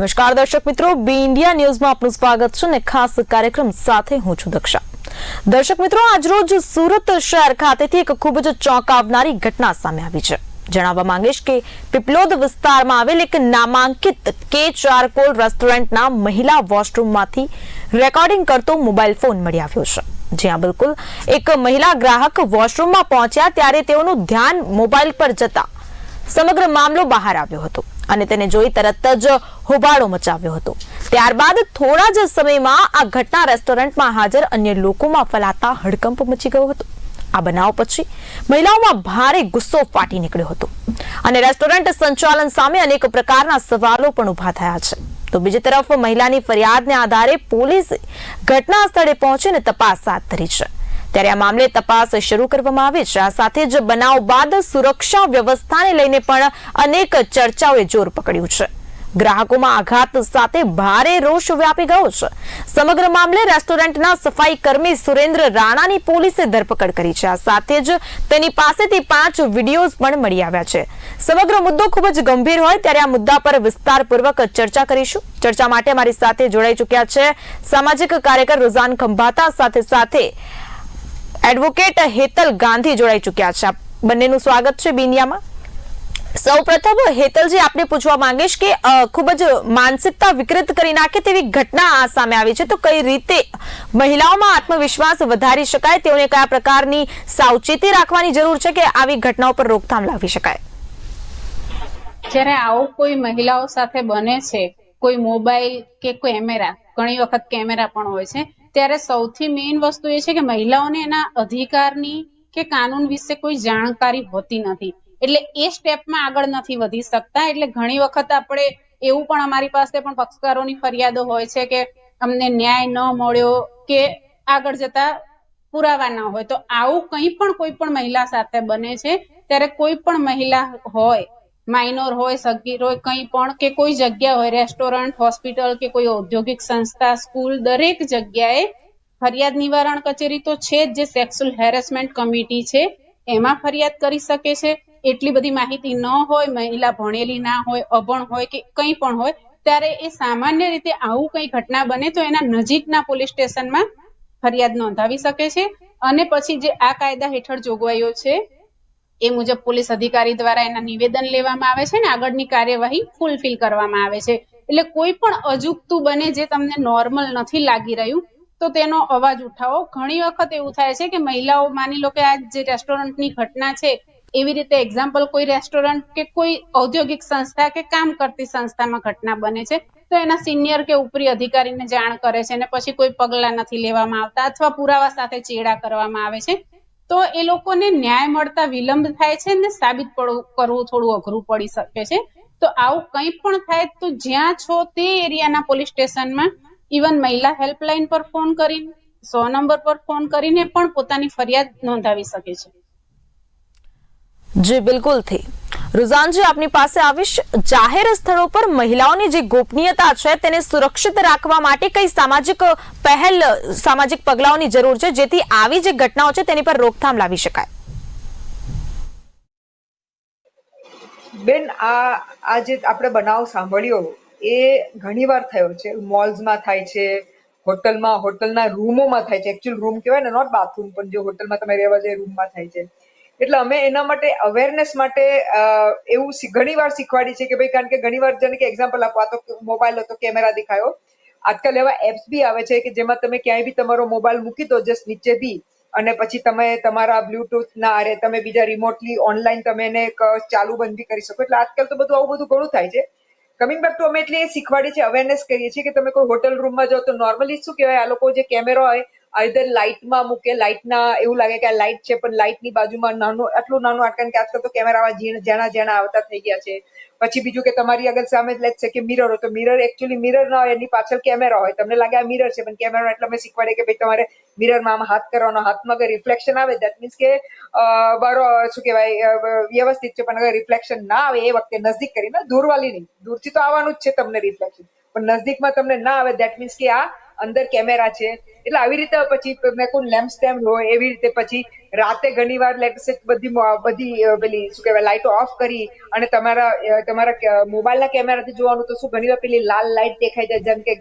નમસ્કાર દર્શક મિત્રો બી ઇન્ડિયા ન્યૂઝમાં આપનું સ્વાગત છે અને ખાસ કાર્યક્રમ સાથે હું છું દક્ષા. દર્શક મિત્રો, આજરોજ સુરત શહેર ખાતેથી એક ખૂબ જ ચોંકાવનારી ઘટના સામે આવી છે. જણાવવા માંગીશ કે પીપલોદ વિસ્તારમાં આવેલ એક નામાંકિત કે ચારકોલ રેસ્ટોરન્ટના મહિલા વોશરૂમમાંથી રેકોર્ડિંગ કરતો મોબાઈલ ફોન મળી આવ્યો છે. જ્યાં બિલકુલ એક મહિલા ગ્રાહક વોશરૂમમાં પહોંચ્યા ત્યારે તેઓનું ધ્યાન મોબાઈલ પર જતા સમગ્ર મામલો બહાર આવ્યો હતો અને તેને જોઈ તરત જ હોબાળો મચાવ્યો હતો. ત્યારબાદ થોડા જ સમયમાં આ ઘટના રેસ્ટોરન્ટમાં હાજર અન્ય લોકોમાં ફેલાતા હડકંપ મચી ગયો હતો. આ બનાવ પછી મહિલાઓમાં ભારે ગુસ્સો ફાટી નીકળ્યો હતો અને રેસ્ટોરન્ટ સંચાલન સામે અનેક પ્રકારના સવાલો પણ ઊભા થયા છે. તો બીજી તરફ મહિલાની ફરિયાદને આધારે પોલીસે ઘટના સ્થળે પહોંચીને તપાસ હાથ ધરી છે. ત્યારે આ મામલે તપાસ શરૂ કરવામાં આવી છે. આ સાથે જ બનાવ બાદ સુરક્ષા વ્યવસ્થાને લઈને પણ અનેક ચર્ચાઓએ જોર પકડ્યું છે. ગ્રાહકોમાં આઘાત સાથે ભારે રોષ વ્યાપી ગયો છે. સમગ્ર મામલે રેસ્ટોરન્ટના સફાઈ કર્મી સુરેન્દ્ર રાણાની પોલીસે ધરપકડ કરી છે. આ સાથે જ તેની પાસેથી પાંચ વિડીયોઝ પણ મળી આવ્યા છે. સમગ્ર મુદ્દો ખૂબ જ ગંભીર હોય ત્યારે આ મુદ્દા પર વિસ્તારપૂર્વક ચર્ચા કરીશું. ચર્ચા માટે મારી સાથે જોડાઈ ચૂક્યા છે સામાજિક કાર્યકર રોઝાન ખંભાતા સાથે સાથે એડવોકેટ હેતલ ગાંધી જોડાઈ ચૂક્યા છે. બંનેનું સ્વાગત છે બિનિયામાં. સૌ પ્રથમ હેતલજી આપને પૂછવા માંગીશ કે ખૂબ જ માનસિકતા વિકૃત કરી નાખે તેવી ઘટના આ સામે આવી છે. તો કઈ રીતે મહિલાઓમાં આત્મવિશ્વાસ વધારી શકાય? તેઓને કયા પ્રકારની સાવચેતી રાખવાની જરૂર છે કે આવી ઘટનાઓ પર રોકથામ લાવી શકાય? જ્યારે આવું કોઈ મહિલાઓ સાથે બને છે, કોઈ મોબાઈલ કે કેમેરા, ઘણી વખત કેમેરા પણ હોય છે ત્યારે સૌથી મેઇન વસ્તુ એ છે કે મહિલાઓને એના અધિકારની કે કાનૂન વિશે કોઈ જાણકારી હોતી નથી. એટલે એ સ્ટેપમાં આગળ નથી વધી શકતા. એટલે ઘણી વખત આપણે એવું પણ અમારી પાસે પણ પક્ષકારોની ફરિયાદો હોય છે કે અમને ન્યાય ન મળ્યો કે આગળ જતા પુરાવા ના હોય. તો આવું કંઈ પણ કોઈ પણ મહિલા સાથે બને છે. ત્યારે કોઈ પણ મહિલા હોય માઇનોર હોય, સગીર હોય, કંઈ પણ કે કોઈ જગ્યા હોય રેસ્ટોરન્ટ હોસ્પિટલ કે કોઈ ઔદ્યોગિક સંસ્થા સ્કૂલ દરેક જગ્યાએ ફરિયાદ નિવારણ કચેરી તો છે જ જે સેક્સ્યુઅલ હેરેસમેન્ટ કમિટી છે, એમાં ફરિયાદ કરી શકે છે. એટલી બધી માહિતી ન હોય, મહિલા ભણેલી ના હોય, અભણ હોય કે કંઈ પણ હોય, ત્યારે એ સામાન્ય રીતે આવું કંઈ ઘટના બને તો એના નજીકના પોલીસ સ્ટેશનમાં ફરિયાદ નોંધાવી શકે છે. અને પછી જે આ કાયદા હેઠળ જોગવાઈઓ છે એ મુજબ પોલીસ અધિકારી દ્વારા એના નિવેદન લેવામાં આવે છે ને, આગળની કાર્યવાહી ફૂલફિલ કરવામાં આવે છે. એટલે કોઈ પણ અજુગતું બને જે તમને નોર્મલ નથી લાગી રહ્યું, તો તેનો અવાજ ઉઠાવો. ઘણી વખત એવું થાય છે કે મહિલાઓ, માની લો કે આ જે રેસ્ટોરન્ટની ઘટના છે, એવી રીતે એક્ઝામ્પલ કોઈ રેસ્ટોરન્ટ કે કોઈ ઔદ્યોગિક સંસ્થા કે કામ કરતી સંસ્થામાં ઘટના બને છે, તો એના સિનિયર કે ઉપરી અધિકારીને જાણ કરે છે અને પછી કોઈ પગલાં નથી લેવામાં આવતા અથવા પુરાવા સાથે ચેડા કરવામાં આવે છે. તો એ લોકોને ન્યાય મળતા વિલંબ થાય છે ને સાબિત કરવું થોડું અઘરું પડી શકે છે. તો આવું કંઈ પણ થાય તો જ્યાં છો તે એરિયાના પોલીસ સ્ટેશનમાં ઇવન મહિલા હેલ્પલાઇન પર ફોન કરીને સો નંબર પર ફોન કરીને પણ પોતાની ફરિયાદ નોંધાવી શકે છે. જી બિલકુલથી રુઝાનજી, આપની પાસે આવીશ. જાહેર સ્થળો પર મહિલાઓની જે ગોપનીયતા છે, તેને સુરક્ષિત રાખવા માટે કઈ સામાજિક પહેલ, સામાજિક પગલાઓની જરૂર છે, જેથી આવી જે ઘટનાઓ છે, તેની પર રોકથામ લાવી શકાય? બેન, આ આ જે આપણે બનાવ સાંભળ્યો, એ ઘણીવાર થયો છે. મોલ્સમાં થાય છે, હોટલમાં, હોટલના રૂમોમાં થાય છે. એકચ્યુઅલ રૂમ કહેવાય ને નોટ બાથરૂમ પણ જે હોટલમાં તમે રહેવા જાય રૂમમાં થાય છે. એટલે અમે એના માટે અવેરનેસ માટે એવું ઘણીવાર શીખવાડી છે કે ભાઈ કારણ કે ઘણીવાર જેને કે એક્ઝામ્પલ આપો, આ તો મોબાઈલ હતો, કેમેરા દેખાયો. આજકાલ એવા એપ્સ બી આવે છે કે જેમાં તમે ક્યાંય બી તમારો મોબાઈલ મૂકી દો જસ્ટ નીચે બી, અને પછી તમે તમારા બ્લુટૂથ ના આરે તમે બીજા રિમોટલી ઓનલાઈન તમે એને ચાલુ બંધ બી કરી શકો. એટલે આજકાલ તો બધું, આવું બધું ઘણું થાય છે. કમિંગ બેક ટુ અમે એટલે એ શીખવાડીએ છીએ અવેરનેસ કરીએ છીએ કે તમે કોઈ હોટલ રૂમમાં જાઓ તો નોર્મલી શું કહેવાય, આ લોકો જે કેમેરો હોય આઈધર લાઇટમાં મૂકે લાઇટના એવું લાગે કે આ લાઇટ છે, પણ લાઇટની બાજુમાં નાનું, આટલું નાનું આટલું કે આજકાલ તો કેમેરામાં જેણા જેણા આવતા થઈ ગયા છે. પછી બીજું કે તમારી અગર સામે લેટ છે કે મિરર હોય, તો મિરર એકચ્યુઅલી મિરર ના હોય, એની પાછળ કેમેરા હોય. તમને લાગે આ મિરર છે, પણ કેમેરા એટલે અમે શીખવાડે કે ભાઈ તમારે મિરરમાં આમ હાથ કરવાનો, હાથમાં અગર રિફ્લેક્શન આવે દેટ મીન્સ કે બારો શું કહેવાય વ્યવસ્થિત છે, પણ અગર રિફ્લેક્શન ના આવે, એ વખતે નજદીક કરીને દૂરવાળી નહીં. દૂરથી તો આવવાનું જ છે તમને રિફ્લેક્શન પણ નજદીકમાં તમને ના આવે દેટ મીન્સ કે આ અંદર કેમેરા છે. એટલે આવી રીતે પછી કોઈ લેમ્પ સ્ટેમ્પ હોય, એવી રીતે પછી રાતે ઘણી વાર બધી બધી પેલી શું કહેવાય લાઇટો ઓફ કરી અને તમારા તમારા મોબાઈલના કેમેરાથી જોવાનું તો શું ઘણી વાર પેલી લાલ લાઇટ દેખાઈ જાય, જેમ કે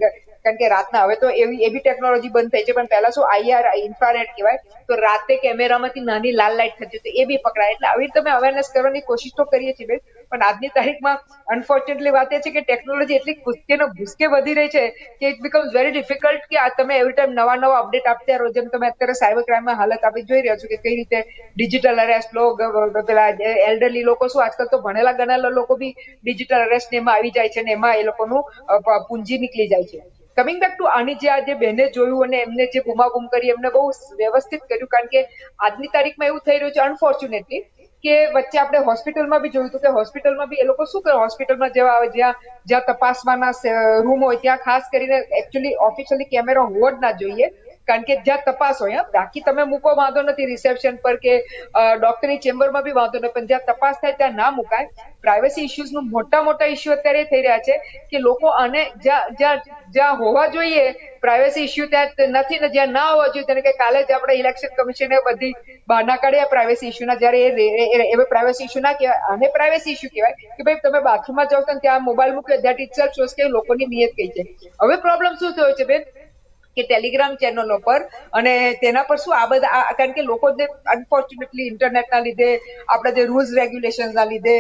કારણ કે રાતના હવે તો એવી એવી ટેકનોલોજી બંધ થઈ છે, પણ પહેલા શું આઈઆર ઇન્ફ્રારેડ કહેવાય, તો રાતે કેમેરામાંથી નાની લાલ લાઇટ થતી તો એ બી પકડાય. એટલે આવી રીતે અમે અવેરનેસ કરવાની કોશિશ તો કરીએ છીએ બેન, પણ આજની તારીખમાં અનફોર્ચ્યુનેટલી વાત એ છે કે ટેકનોલોજી એટલી કુદકે ને ભૂસકે વધી રહી છે કે ઇટ બીકમ્સ વેરી ડિફિકલ્ટ કે આ તમે એવરી ટાઈમ નવા નવા અપડેટ આપતા રહો. જેમ તમે અત્યારે સાયબર ક્રાઇમમાં હાલત આપી જોઈ રહ્યા છો કે કઈ રીતે ડિજિટલ અરેસ્ટ લો પેલા એલ્ડરલી લોકો શું આજકાલ તો ભણેલા ગણેલા લોકો બી ડિજિટલ અરેસ્ટ એમાં આવી જાય છે ને એમાં એ લોકોનું પૂંજી નીકળી જાય છે. કમિંગ બેક ટુ આની જે આજે બેને જોયું અને એમને જે બૂમાબૂમ કરી, એમને બહુ વ્યવસ્થિત કર્યું કારણ કે આજની તારીખમાં એવું થઈ રહ્યું છે અનફોર્ચ્યુનેટલી કે વચ્ચે આપણે હોસ્પિટલમાં બી જોયું હતું કે હોસ્પિટલમાં બી એ લોકો શું કરે? હોસ્પિટલમાં જેવા આવે, જ્યાં જ્યાં તપાસવાના રૂમ હોય, ત્યાં ખાસ કરીને એકચ્યુઅલી ઓફિશિયલી કેમેરો હોવો જ ના જોઈએ. કારણ કે જ્યાં તપાસ હોય બાકી તમે મૂકો, વાંધો નથી રિસેપ્શન પર કે ડોક્ટરની ચેમ્બરમાં બી વાંધો નથી, પણ જ્યાં તપાસ થાય ત્યાં ના મુકાય. પ્રાઇવસી ઇસ્યુઝનું મોટા મોટા ઇસ્યુ અત્યારે થઈ રહ્યા છે કે લોકો આને જ્યાં જ્યાં હોવા જોઈએ પ્રાઇવસી ઇસ્યુ ત્યાં નથી ને જ્યાં ના હોવા જોઈએ, તેને કે કાલે જ આપણે ઇલેક્શન કમિશને બધી બહાના કાઢ્યા પ્રાઇવસી ઇસ્યુના જ્યારે એ પ્રાઇવસી ઇસ્યુ ના કહેવાય, આને પ્રાઇવસી ઇસ્યુ કહેવાય કે ભાઈ તમે બાથરૂમમાં જાઓ તો ત્યાં મોબાઈલ મૂક્યો દેટ ઇટ સેલ્ફ શોઝ કે લોકોની નિયત કઈ છે. હવે પ્રોબ્લેમ શું થયો છે બેન? કે ટેલિગ્રામ ચેનલો પર અને તેના પર શું આ બધા કારણ કે લોકો જે અનફોર્ચ્યુનેટલી ઇન્ટરનેટના લીધે, આપણા જે રૂલ્સ રેગ્યુલેશનના લીધે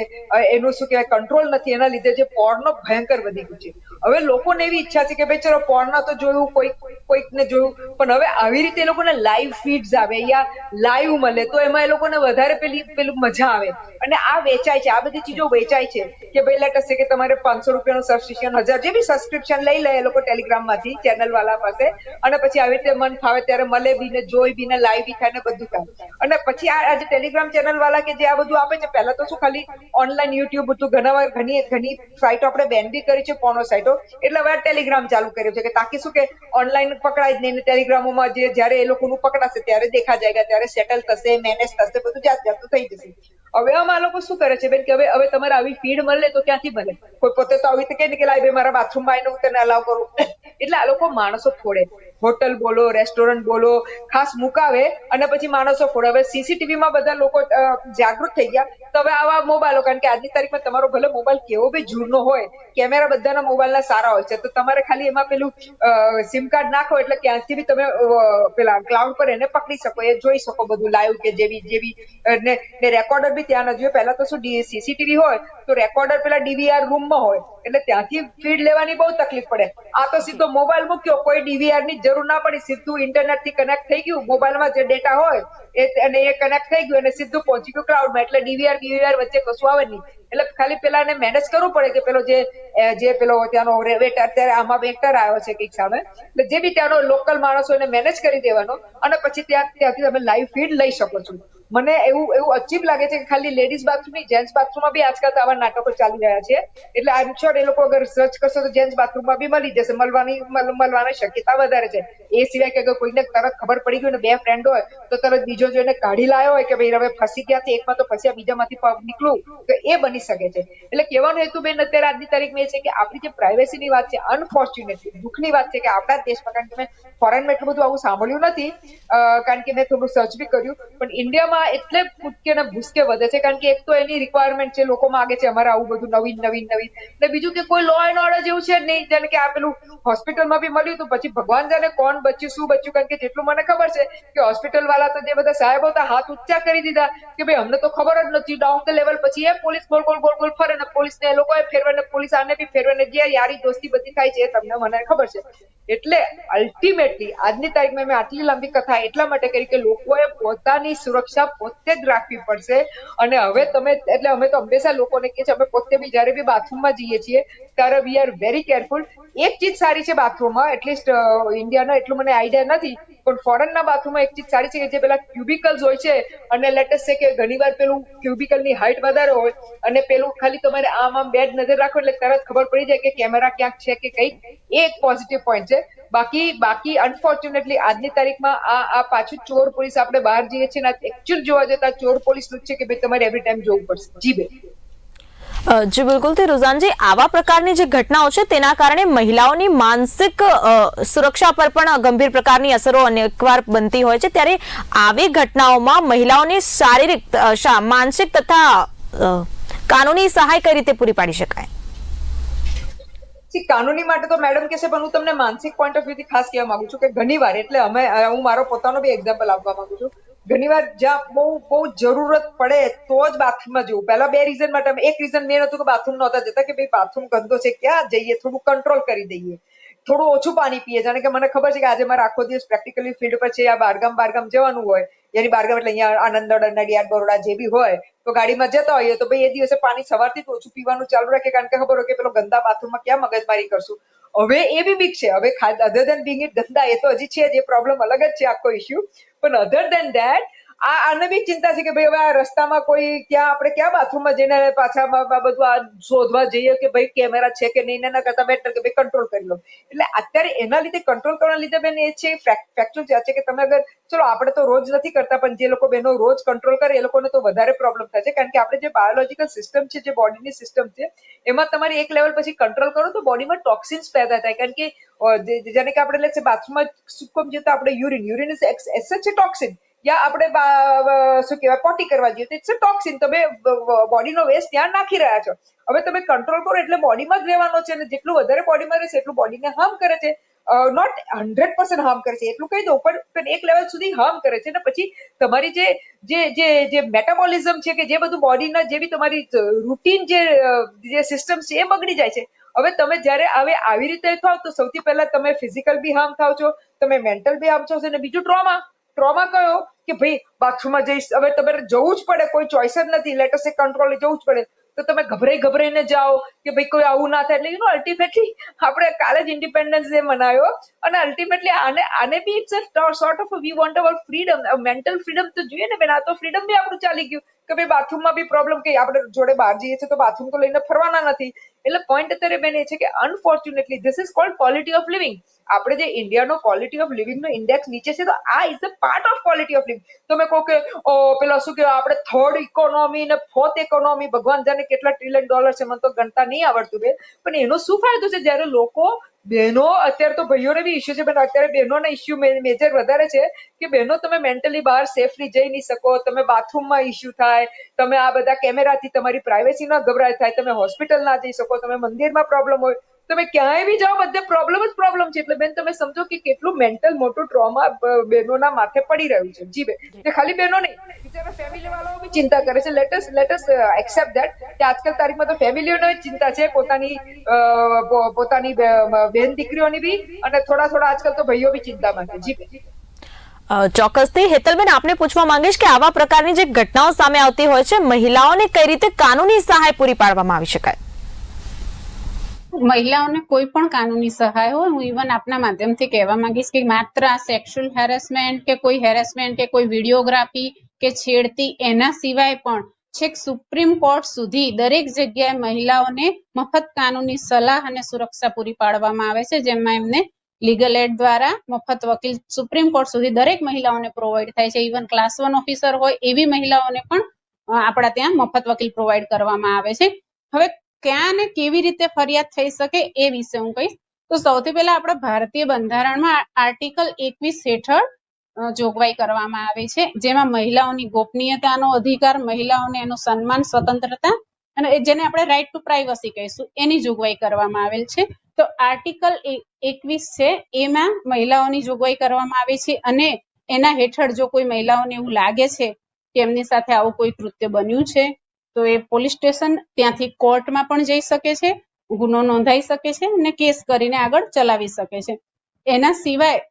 એનું શું કહેવાય કંટ્રોલ નથી. એના લીધે જે પોર્નો ભયંકર વધી ગયું છે. હવે લોકોને એવી ઈચ્છા છે કે ભાઈ ચલો પોર્ન તો જોયું, કોઈક, કોઈકને જોયું. પણ હવે આવી રીતે એ લોકોને લાઈવ ફીડ્સ આવે યા લાઈવ મળે, તો એમાં એ લોકોને વધારે પેલી, પેલું મજા આવે. અને આ વેચાય છે. આ બધી ચીજો વેચાય છે કે ભાઈ લેટ હશે કે તમારે પાંચસો રૂપિયાનું સબસ્ક્રિપ્શન હજાર જે બી સબસ્ક્રિપ્શન લઈ લે એ લોકો ટેલિગ્રામમાંથી ચેનલ વાળા પાસે. અને પછી આવી રીતે મન ફાવે ત્યારે મળે બી ને જોઈ બી ને લાઈ બી થાય ને બધું થાય. અને પછી આ આજે ટેલિગ્રામ ચેનલ વાળા કે જે આ બધું આપે છે, પહેલા તો શું ખાલી ઓનલાઈન યુટ્યુબ બધું ઘણા ઘણી ઘણી સાઇટો આપણે બેન બી કરી છે પોનો સાઇટો એટલે હવે ટેલિગ્રામ ચાલુ કર્યું છે, કે તાકી શું કે ઓનલાઈન પકડાય જ નહીં ટેલિગ્રામોમાં જે જયારે એ લોકોનું પકડાશે ત્યારે દેખા જાયગા ત્યારે સેટલ થશે મેનેજ થશે, બધું જાત જાતનું થઈ જશે. હવે આમાં આ લોકો શું કરે છે બેન કે હવે હવે તમારે આવી ફીડ મળે તો ક્યાંથી મળે? કોઈ પોતે તો આવી રીતે કે લાઈ ભાઈ, મારા બાથરૂમમાં આવીને હું તને અલાવ કરું. એટલે આ લોકો માણસો ફોડે. por હોટલ બોલો, રેસ્ટોરન્ટ બોલો, ખાસ મુકાવે અને પછી માણસો ફોડે હવે સીસીટીવી માં બધા લોકો જાગૃત થઈ ગયા. તો હવે આવા મોબાઈલો કારણ કે આજની તારીખમાં તમારો ભલે મોબાઈલ કેવો બી જૂનો હોય કેમેરા બધાના મોબાઈલના સારા હોય છે. તો તમારે ખાલી એમાં પેલું સિમ કાર્ડ નાખો એટલે ક્યાંથી બી તમે પેલા ક્લાઉડ પર એને પકડી શકો, એ જોઈ શકો બધું લાઈવ કે જેવી જેવી ને રેકોર્ડર બી ત્યાં નથી પહેલા તો શું સીસીટીવી હોય, તો રેકોર્ડર પેલા ડીવીઆર રૂમમાં હોય. એટલે ત્યાંથી ફીડ લેવાની બહુ તકલીફ પડે. આ તો સીધો મોબાઈલ મૂક્યો, કોઈ ડીવીઆરની જરૂર ના પડી, સીધું ઇન્ટરનેટથી કનેક્ટ થઈ ગયું. મોબાઈલમાં જે ડેટા હોય, એ કનેક્ટ થઈ ગયું અને સીધું પહોંચી ગયું ક્લાઉડમાં એટલે ડીવીઆર બીવીઆર વચ્ચે કશું આવે નહીં. એટલે ખાલી પેલા એને મેનેજ કરવું પડે કે પેલો જે જે પેલો ત્યાંનો વેટર અત્યારે આમાં વેટર આવ્યો છે કંઈક સામે. એટલે જે બી ત્યાંનો લોકલ માણસો એને મેનેજ કરી દેવાનો અને પછી ત્યાં, ત્યાંથી તમે લાઈવ ફીડ લઈ શકો છો. મને એવું એવું અજીબ લાગે છે કે ખાલી લેડીઝ બાથરૂમની જેન્ટ્સ બાથરૂમમાં બી આજકાલ આવા નાટકો ચાલી રહ્યા છે. એટલે આઈ એમ શ્યોર એ લોકો અગર સર્ચ કરશો તો જેન્ટ્સ બાથરૂમમાં બી મળી જશે, મળવાની મળવાની શક્યતા વધારે છે. એ સિવાય કે અગર કોઈને તરત ખબર પડી ગઈ ને બે ફ્રેન્ડ હોય, તો તરત બીજો જોઈને કાઢી લાયો હોય કે ભાઈ હવે ફસી ગયા છે, એકમાં તો ફસ્યા, બીજામાંથી નીકળું, તો એ બની શકે છે. એટલે કહેવાનો હેતુ બેન અત્યારે આજની તારીખમાં એ છે કે આપણી જે પ્રાઇવેસીની વાત છે અનફોર્ચ્યુનેટલી દુઃખની વાત છે કે આપણા દેશમાં, કારણ કે મેં ફોરેનમાં એટલું બધું આવું સાંભળ્યું નથી કારણ કે મેં થોડું સર્ચ બી કર્યું, પણ ઇન્ડિયામાં એટલે કૂદકે ને ભૂસકે વધે છે, કારણ કે એક તો એની રિક્વાયરમેન્ટ છે લોકો માગે છે, અમારે આવું બધું નવીન નવીન નવીન. ને બીજું કે કોઈ લો એન્ડ ઓર્ડર જેવું છે જ નહીં, જેને કે આ પેલું હોસ્પિટલમાં બી મળ્યું હતું પછી ભગવાન જાણે કોણ બચ્યું, શું બચ્યું, કારણ કે જેટલું મને ખબર છે કે હોસ્પિટલ વાળા તો જે બધા સાહેબો હતા, હાથ ઊંચા કરી દીધા કે ભાઈ, અમને તો ખબર જ નથી ડાઉન ધ લેવલ પછી એ પોલીસ ગોલ ગોલ ગોલ ગોલ ફરે ને પોલીસ ને લોકોએ ફેરવે ને પોલીસ આને બી ફેરવે ને જે યારી દોસ્તી બધી થાય છે એ તમને મને ખબર છે. એટલે અલ્ટિમેટલી આજની તારીખમાં મેં આટલી લાંબી કથા એટલા માટે કરી કે લોકોએ પોતાની સુરક્ષા પોતે જ રાખવી પડશે. અને હવે તમે, એટલે અમે તો હંમેશા લોકોને કહે છે, અમે પોતે બી જ્યારે બી બાથરૂમમાં જઈએ છીએ ત્યારે વી આર વેરી કેરફુલ એક ચીજ સારી છે બાથરૂમમાં એટલીસ્ટ ઇન્ડિયાના એટલું મને આઈડિયા નથી પણ ફોરેનના બાથરૂમમાં એક ચીજ સારી છે કે જે પેલા ક્યુબિકલ્સ હોય છે અને લેટેસ્ટ છે કે ઘણીવાર પેલું ક્યુબિકલની હાઈટ વધારે હોય અને પેલું ખાલી તમારે આમ આમ બેડ નજર રાખો એટલે તરત ખબર પડી જાય કે કેમેરા ક્યાંક છે કે કંઈક. એ એક પોઝિટિવ પોઈન્ટ છે. બાકી બાકી અનફોર્ચ્યુનેટલી આજની તારીખમાં આ આ પાછું ચોર પોલીસ આપણે બહાર જઈએ છીએ ને એકચ્યુઅલ જોવા જતા ચોર પોલીસનું છે કે ભાઈ તમારે એવરી ટાઈમ જોવું પડશે. જી અ, જી બિલકુલ. થી રોઝાનજી આવા પ્રકારની જે ઘટનાઓ છે તેના કારણે મહિલાઓની માનસિક સુરક્ષા પર પણ ગંભીર પ્રકારની અસરો અનેકવાર બનતી હોય છે. ત્યારે આવી ઘટનાઓમાં મહિલાઓની શારીરિક માનસિક તથા કાનૂની સહાય કઈ રીતે પૂરી પાડી શકાય? See, કાનૂની માટે તો મેડમ કહેશે પણ હું તમને માનસિક પોઈન્ટ ઓફ વ્યૂ થી ખાસ કહેવા માંગુ છું કે ઘણી વાર એટલે અમે હું મારો પોતાનો બી એક્ઝામ્પલ આપવા માંગુ છું. ઘણીવાર જ્યાં બહુ બહુ જરૂરત પડે તો જ બાથરૂમમાં જવું. પહેલા બે રીઝન માટે, એક રીઝન મેન હતું કે બાથરૂમ નહોતા જતા કે ભાઈ બાથરૂમ ગંદો છે, ક્યાં જઈએ? થોડું કંટ્રોલ કરી દઈએ. થોડું ઓછું પાણી પીએ. જાણે કે મને ખબર છે કે આજે મારે આખો દિવસ પ્રેક્ટિકલી ફિલ્ડ પર છે, આ બારગામ બારગામ જવાનું હોય. યાની બારગામ એટલે અહીંયા આનંદ નડિયાદ બરોડા જે બી હોય, તો ગાડીમાં જતા હોઈએ તો ભાઈ એ દિવસે પાણી સવારથી ઓછું પીવાનું ચાલુ રાખે. કારણ કે ખબર હોય કે પેલો ગંદા બાથરૂમમાં ક્યાં મગજમારી કરશું. હવે એ બી બીક છે. હવે અધર દેન બિંગ ઇટ ગંદા, એ તો હજી છે જે. પ્રોબ્લેમ અલગ જ છે આખો ઇશ્યુ પણ અધર દેન ધેટ આ આને બી ચિંતા છે કે ભાઈ હવે આ રસ્તામાં કોઈ ક્યાં આપણે ક્યાં બાથરૂમમાં જઈને પાછા બધું આ શોધવા જઈએ કે ભાઈ કેમેરા છે કે નહીં, એના કરતા બેટર કે ભાઈ કંટ્રોલ કરી લો. એટલે અત્યારે એના લીધે કંટ્રોલ કરવાના લીધે બેન એ છે ફેક્ચ્યુઅલ છે કે તમે અગર, ચલો આપણે તો રોજ નથી કરતા, પણ જે લોકો બેનો રોજ કંટ્રોલ કરે એ લોકોને તો વધારે પ્રોબ્લેમ થાય છે. કારણ કે આપણે જે બાયોલોજીકલ સિસ્ટમ છે, જે બોડીની સિસ્ટમ છે, એમાં તમારે એક લેવલ પછી કંટ્રોલ કરો તો બોડીમાં ટોક્સિન્સ પેદા થાય. કારણ કે જેને કે આપણે લેટ્સ બાથરૂમમાં સુકમ જતા આપણે યુરિન યુરિન ઇઝ એસ છે ટોક્સિન યા આપણે શું કહેવાય, પોટી કરવા જઈએ. તો ઇટ્સ અ ટોક્સિન તમે બોડીનો વેસ્ટ ત્યાં નાખી રહ્યા છો. હવે તમે કંટ્રોલ કરો એટલે બોડીમાં જ રહેવાનો છે અને જેટલું વધારે બોડીમાં રહેશે એટલું બોડીને હાર્મ કરે છે. નોટ હંડ્રેડ પર્સન્ટ હાર્મ કરે છે. એટલું કહી દઉં, પણ એક લેવલ સુધી હાર્મ કરે છે. ને પછી તમારી જે જે જે જે મેટાબોલિઝમ છે કે જે બધું બોડીના જે બી તમારી રૂટીન જે જે સિસ્ટમ છે એ બગડી જાય છે. હવે તમે જ્યારે હવે આવી રીતે થાવ તો સૌથી પહેલા તમે ફિઝિકલ બી હાર્મ થાવ છો, તમે મેન્ટલ બી હાર્મ છો અને બીજું ટ્રોમા ટ્રોમા કયો કે ભાઈ બાથરૂમમાં જઈશ, હવે તમારે જવું જ પડે, કોઈ ચોઈસ જ નથી લેટસ એ કંટ્રોલ જવું જ પડે. તો તમે ગભરાઈ ગભરાઈને જાઓ કે ભાઈ કોઈ આવું ના થાય, એટલે યુ નો અલ્ટિમેટલી આપણે કાલે જ ઇન્ડિપેન્ડન્સ ડે મનાવ્યો અને અલ્ટિમેટલી આને આને બી it's a sort of we want our freedom mental freedom તો જોઈએ ને બેન, આ તો ફ્રીડમ બી આપણું ચાલી ગયું. કે ભાઈ બાથરૂમમાં બી પ્રોબ્લેમ કે આપણે જોડે બહાર જઈએ છીએ તો બાથરૂમ તો લઈને ફરવાના નથી. એટલે પોઈન્ટ અત્યારે બેન એ છે કે unfortunately this is called quality of living આપણે જે ઇન્ડિયાનો ક્વોલિટી ઓફ લિવિંગ નો ઇન્ડેક્સ નીચે છે તો આ is a part of quality of living તમે કહો કે પેલા શું કહેવાય, આપણે થર્ડ ઇકોનોમી ને ફોર્થ ઇકોનોમી ભગવાન જાણે કેટલા ટ્રિલિયન ડોલર છે, મને તો ગણતા નહીં આવડતું બે પણ એનો શું ફાયદો છે? જ્યારે લોકો બહેનો, અત્યારે તો ભાઈઓને બી ઇસ્યુ છે પણ અત્યારે બહેનોના ઇસ્યુ મેજર વધારે છે કે બહેનો તમે મેન્ટલી બહાર સેફલી જઈ નહીં શકો, તમે બાથરૂમમાં ઇસ્યુ થાય, તમે આ બધા કેમેરાથી તમારી પ્રાઇવેસી ના ગભરાય થાય, તમે હોસ્પિટલ ના જઈ શકો, તમે મંદિરમાં પ્રોબ્લેમ હોય તમે ક્યાંય બી જાઓ, બધે પ્રોબ્લેમ જ પ્રોબ્લેમ છે. એટલે બેન, તમે સમજો કે કેટલું મેન્ટલ મોટું ટ્રોમા બહેનોના માથે પડી રહ્યું છે. જી બેન. ખાલી બહેનો નહીં, બિચારા ફેમિલી વાળાઓ બી ચિંતા કરે છે. લેટસ લેટસ એક્સેપ્ટ ધેટ કે આજકાલ તારીખમાં તો ફેમિલીઓને ચિંતા છે. પોતાની પોતાની બેન દીકરીઓની બી અને થોડા થોડા આજકાલ તો ભાઈઓ બી ચિંતામાં છે જી બેન. ચોક્કસથી. હેતલબેન, આપને પૂછવા માંગીશ કે આવા પ્રકારની જે ઘટનાઓ સામે આવતી હોય છે, મહિલાઓને કઈ રીતે કાનૂની સહાય પૂરી પાડવામાં આવી શકાય? મહિલાઓને કોઈ પણ કાનૂની સહાય હોય, હું ઇવન આપના માધ્યમથી કહેવા માંગીશ કે માત્ર આ સેક્સ્યુઅલ હેરેસમેન્ટ કે કોઈ હેરેસમેન્ટ કે કોઈ વિડીયોગ્રાફી કે છેડતી એના સિવાય પણ છેક સુપ્રીમ કોર્ટ સુધી દરેક જગ્યાએ મહિલાઓને મફત કાનૂની સલાહ અને સુરક્ષા પૂરી પાડવામાં આવે છે, જેમાં એમને લીગલ એડ દ્વારા મફત વકીલ સુપ્રીમ કોર્ટ સુધી દરેક મહિલાઓને પ્રોવાઈડ થાય છે. ઇવન ક્લાસ વન ઓફિસર હોય, એવી મહિલાઓને પણ આપણા ત્યાં મફત વકીલ પ્રોવાઈડ કરવામાં આવે છે. હવે ક્યાં ને કેવી રીતે ફરિયાદ થઈ શકે એ વિશે હું કહીશ. તો સૌથી પહેલા આપણા ભારતીય બંધારણમાં આર્ટિકલ એકવીસ હેઠળ જોગવાઈ કરવામાં આવે છે. જેમાં મહિલાઓની ગોપનીયતાનો અધિકાર, મહિલાઓને એનું સન્માન, સ્વતંત્રતા અને જેને આપણે રાઈટ ટુ પ્રાઇવસી કહીશું, એની જોગવાઈ કરવામાં આવેલ છે. તો આર્ટિકલ એકવીસ છે, એમાં મહિલાઓની જોગવાઈ કરવામાં આવી છે અને એના હેઠળ જો કોઈ મહિલાઓને એવું લાગે છે કે એમની સાથે આવું કોઈ કૃત્ય બન્યું છે તો એ પોલીસ સ્ટેશન ત્યાંથી કોર્ટમાં પણ જઈ શકે છે, ગુનો નોંધાઈ શકે છે અને કેસ કરીને આગળ ચલાવી શકે છે. એના સિવાય